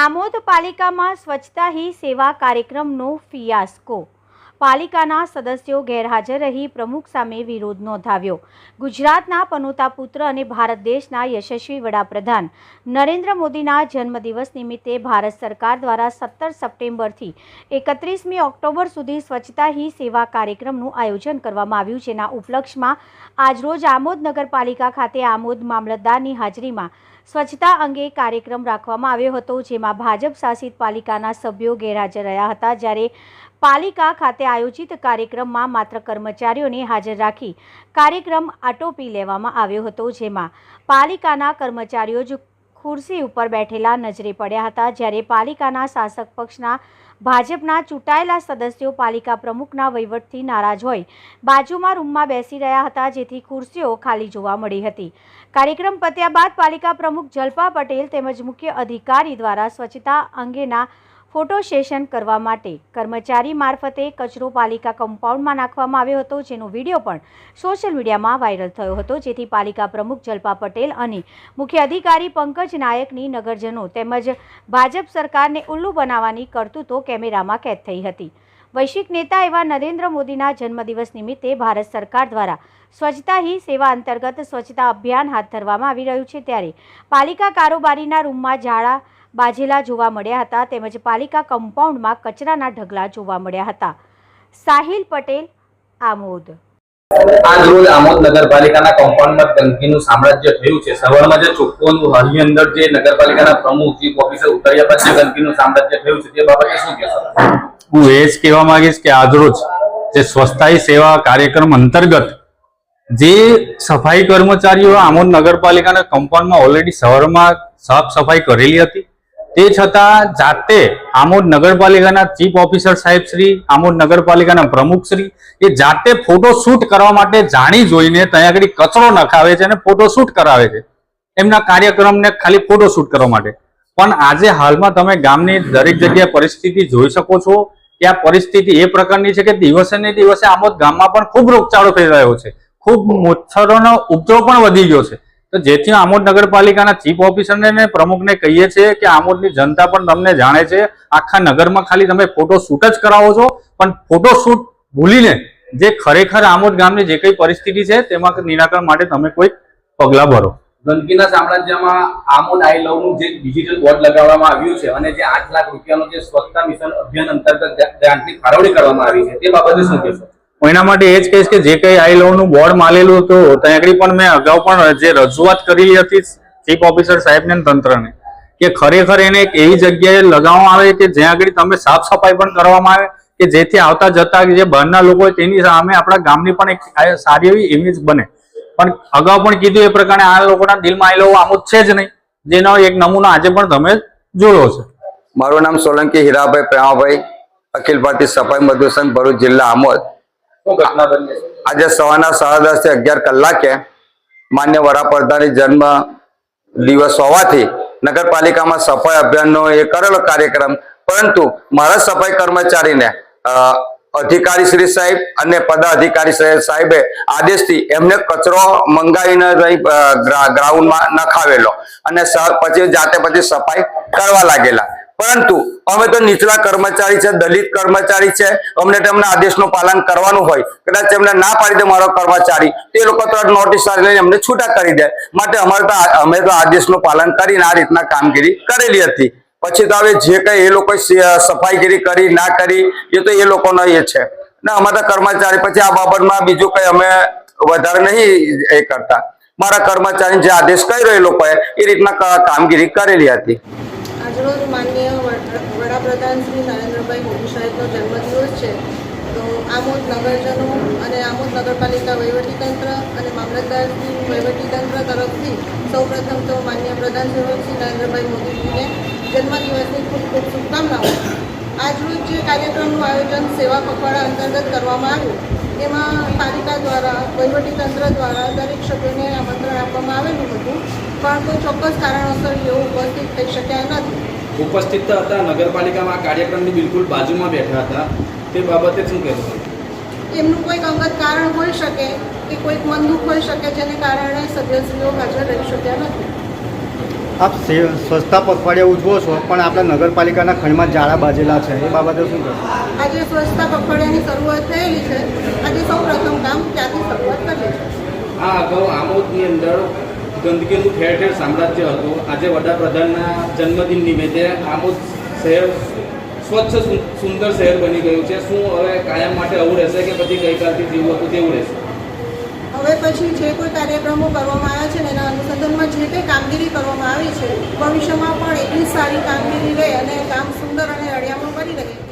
આમોદ પાલિકામાં સ્વચ્છતા હી સેવા કાર્યક્રમનો ફિયાસ્કો પાલિકાના સદસ્યો ગેરહાજર રહી પ્રમુખ સામે વિરોધ નોંધાવ્યો. ગુજરાતના પનોતા પુત્ર અને ભારત દેશના યશસ્વી વડાપ્રધાન નરેન્દ્ર મોદીના જન્મદિવસ નિમિત્તે ભારત સરકાર દ્વારા સત્તર સપ્ટેમ્બરથી એકત્રીસમી ઓક્ટોબર સુધી સ્વચ્છતા હી સેવા કાર્યક્રમનું આયોજન કરવામાં આવ્યું, જેના ઉપલક્ષમાં આજરોજ આમોદ નગરપાલિકા ખાતે આમોદ મામલતદારની હાજરીમાં સ્વચ્છતા અંગે કાર્યક્રમ રાખવામાં આવ્યો હતો, જેમાં ભાજપ શાસિત પાલિકાના સભ્યો ગેરહાજર રહ્યા હતા. જ્યારે પાલિકા ખાતે આયોજિત કાર્યક્રમમાં માત્ર કર્મચારીઓને હાજર રાખી કાર્યક્રમ આટોપી લેવામાં આવ્યો હતો, જેમાં પાલિકાના કર્મચારીઓ જ ખુરશી ઉપર બેઠેલા નજરે પડ્યા હતા. જ્યારે પાલિકાના શાસક પક્ષના ભાજપના ચૂંટાયેલા સદસ્યો પાલિકા પ્રમુખના વહીવટથી નારાજ હોય, બાજુમાં રૂમમાં બેસી રહ્યા હતા, જેથી ખુરશીઓ ખાલી જોવા મળી હતી. કાર્યક્રમ પત્યા બાદ પાલિકા પ્રમુખ જલ્પા પટેલ તેમજ મુખ્ય અધિકારી દ્વારા સ્વચ્છતા અંગેના ફોટો સેશન કરવા માટે કર્મચારી મારફતે કચરો પાલિકા કમ્પાઉન્ડમાં નાખવામાં આવ્યો હતો, જેનો વીડિયો પણ સોશિયલ મીડિયામાં વાયરલ થયો હતો. જેથી પાલિકા પ્રમુખ જલ્પા પટેલ અને મુખ્ય અધિકારી પંકજ નાયકની નગરજનો તેમજ ભાજપ સરકારને ઉલ્લુ બનાવવાની કરતૂતો કેમેરામાં કેદ થઈ હતી. વૈશ્વિક નેતા એવા નરેન્દ્ર મોદીના જન્મદિવસ નિમિત્તે ભારત સરકાર દ્વારા સ્વચ્છતા હી સેવા અંતર્ગત સ્વચ્છતા અભિયાન હાથ ધરવામાં આવી રહ્યું છે. ત્યારે પાલિકા કારોબારીના રૂમમાં ઝાડા બાજેલા જોવા મળ્યા હતા તેમજ પાલિકા કમ્પાઉન્ડમાં કચરાના ઢગલા જોવા મળ્યા હતા. સાહિલ પટેલ આમોદ. આજ રોજ આમોદ નગરપાલિકાના કોમ્પાઉન્ડમાં ગંદકીનું સામ્રાજ્ય થયું છે. સવારમાં જે ચોખ્ખોનું હાલની અંદર જે નગરપાલિકાના પ્રમુખ ચીફ ઓફિસર ઉતર્યા પછી ગંદકીનું સામ્રાજ્ય થયું છે. તે બાબતે શું કહેશો? હું એ જ કહેવા માંગીશ કે આજરોજ જે સ્વચ્છતા સેવા કાર્યક્રમ અંતર્ગત જે સફાઈ કર્મચારીઓ આમોદ નગરપાલિકાના કમ્પાઉન્ડમાં ઓલરેડી સવારમાં સાફ સફાઈ કરેલી હતી તે છતાં જાતે આમોદ નગરપાલિકાના ચીફ ઓફિસર સાહેબ શ્રી, આમોદ નગરપાલિકાના પ્રમુખ શ્રી, એ જાતે ફોટોશૂટ કરવા માટે જાણી જોઈને ત્યાં આગળ કચરો નખાવે છે અને ફોટોશૂટ કરાવે છે. એમના કાર્યક્રમને ખાલી ફોટોશૂટ કરવા માટે. પણ આજે હાલમાં તમે ગામની દરેક જગ્યાએ પરિસ્થિતિ જોઈ શકો છો કે આ પરિસ્થિતિ એ પ્રકારની છે કે દિવસે ને દિવસે આમોદ ગામમાં પણ ખૂબ રોગચાળો થઈ રહ્યો છે. ખૂબ મચ્છરોનો ઉપદ્રવ પણ વધી ગયો છે. તો જેથી આમોદ નગરપાલિકાના ચીફ ઓફિસરને પ્રમુખને કહીએ છીએ કે આમોદની જનતા પણ તમને જાણે છે, આખા નગરમાં ખાલી તમે ફોટોશૂટ જ કરાવો છો, પણ ફોટોશૂટ ભૂલીને જે ખરેખર આમોદ ગામની જે કઈ પરિસ્થિતિ છે, તેમાં નિરાકરણ માટે તમે કોઈ પગલાં ભરો. ગંદકીના સામ્રાજ્યમાં આમોદ આઈ લવનું જે ડિજિટલ બોર્ડ લગાવવામાં આવ્યું છે અને જે આઠ લાખ રૂપિયાનો જે સ્વચ્છતા મિશન અભિયાન અંતર્ગત ફાળવણી કરવામાં આવી છે, તે બાબતે શું કહેશો? હું એના માટે એ જ કહીશ કે જે કઈ આઈ લોનનું બોર્ડ માલેલું હતું ત્યાં આગળ પણ મેં અગાઉ પણ જે રજૂઆત કરેલી હતી ચીફ ઓફિસર સાહેબને તંત્રને, કે ખરેખર એને એક એવી જગ્યાએ લગાવવામાં આવે કે જ્યાં આગળ તમે સાફ સફાઈ પણ કરવામાં આવે, કે જેથી આવતા જતા જે બહારના લોકો હોય તેની સામે આપણા ગામની પણ એક સારી એવી ઇમેજ બને. પણ અગાઉ પણ કીધું એ પ્રકારે આ લોકોના દિલમાં આવેલો આમોદ છે જ નહીં. જેનો એક નમૂનો આજે પણ તમે જોયો છે. મારું નામ સોલંકી હીરાભાઈ પ્રેમાભાઈ, અખિલ ભારતીય સફાઈ મજદૂર ભરૂચ જિલ્લા આમોદ. આજે સવારના સાડા દસથી અગિયાર કલાકે માન્ય વડાપ્રધાનની જન્મ દિવસ હોવાથી નગરપાલિકામાં સફાઈ અભિયાનનો એ કરેલો કાર્યક્રમ. પરંતુ મારા સફાઈ કર્મચારીને અધિકારી શ્રી સાહેબ અને પદાધિકારી સાહેબે આદેશથી એમને કચરો મંગાવીને ગ્રાઉન્ડમાં નખાવેલો અને પછી જાતે પછી સફાઈ કરવા લાગેલા. પરંતુ અમે તો નીચલા કર્મચારી છે, દલિત કર્મચારી છે. અમને તેમના આદેશનું પાલન કરવાનું હોય. કદાચ એમને ના પાડી દે મારો કર્મચારી, તે લોકો તરત નોટિસ લઈને એમને છૂટા કરી દે. માટે અમારે તો અમે તો આદેશનું પાલન કરીને આ રીતના કામગીરી કરેલી હતી. પછી તો હવે જે કઈ એ લોકો સફાઈગીરી કરી, ના કરી, એ તો એ લોકોનો એ છે. ના, અમારા કર્મચારી પછી આ બાબતમાં બીજું કઈ અમે વધારે નહીં એ કરતા. મારા કર્મચારી જે આદેશ કર્યો એ લોકોએ, એ રીતના કામગીરી કરેલી હતી. આજરોજ માનનીય વડા- વડાપ્રધાન શ્રી નરેન્દ્રભાઈ મોદી સાહેબનો જન્મદિવસ છે. તો આમોદ નગરજનો અને આમોદ નગરપાલિકા વહીવટીતંત્ર અને મામલતદાર વહીવટીતંત્ર તરફથી સૌપ્રથમ તો માન્ય પ્રધાન શ્રી નરેન્દ્રભાઈ મોદીજીને જન્મદિવસની ખૂબ ખૂબ શુભકામનાઓ. આજરોજ જે કાર્યક્રમનું આયોજન સેવા પખવાડા અંતર્ગત કરવામાં આવ્યું, એમાં પાલિકા દ્વારા, વહીવટીતંત્ર દ્વારા દરેક સભ્યોને આમંત્રણ આપવામાં આવેલું હતું. પણ કોઈ ચોક્કસ કારણોસર તેઓ ઉપસ્થિત થઈ શક્યા નથી. ઉપસ્થિત તો હતા નગરપાલિકામાં આ કાર્યક્રમની બિલકુલ બાજુમાં બેઠા હતા. તે બાબતે શું કહેશો? એમનું કોઈક અંગત કારણ હોઈ શકે કે કોઈક મનદુખ હોઈ શકે જેને કારણે સભ્યશ્રીઓ હાજર રહી શક્યા નથી. આપ સ્વચ્છતા પખવાડિયા ઉજવો છો પણ આપણા નગરપાલિકાના ખંડમાં જાળા બાજેલા છે. એ બાબતે શું કહેશો? આજે સ્વચ્છતા પખવાડિયાની શરૂઆત થયેલી છે. આજે સૌ પ્રથમ કામ ત્યાંથી શરૂઆત કરીએ છીએ આ અગાઉ આમોદની અંદર ગંદકીનું ઠેર ઠેર સામ્રાજ્ય હતું. આજે વડાપ્રધાનના જન્મદિન નિમિત્તે આમોદ શહેર સ્વચ્છ સુંદર શહેર બની ગયું છે. શું હવે કાયમ માટે આવું રહેશે કે પછી ગઈકાલથી જેવું હતું તેવું રહેશે? હવે પછી જે કોઈ કાર્યક્રમો કરવામાં આવ્યા છે ને એના અનુસંધાનમાં જે કંઈ કામગીરી કરવામાં આવી છે, ભવિષ્યમાં પણ એટલી સારી કામગીરી રહે અને કામ સુંદર અને અડિયામણું બની રહે.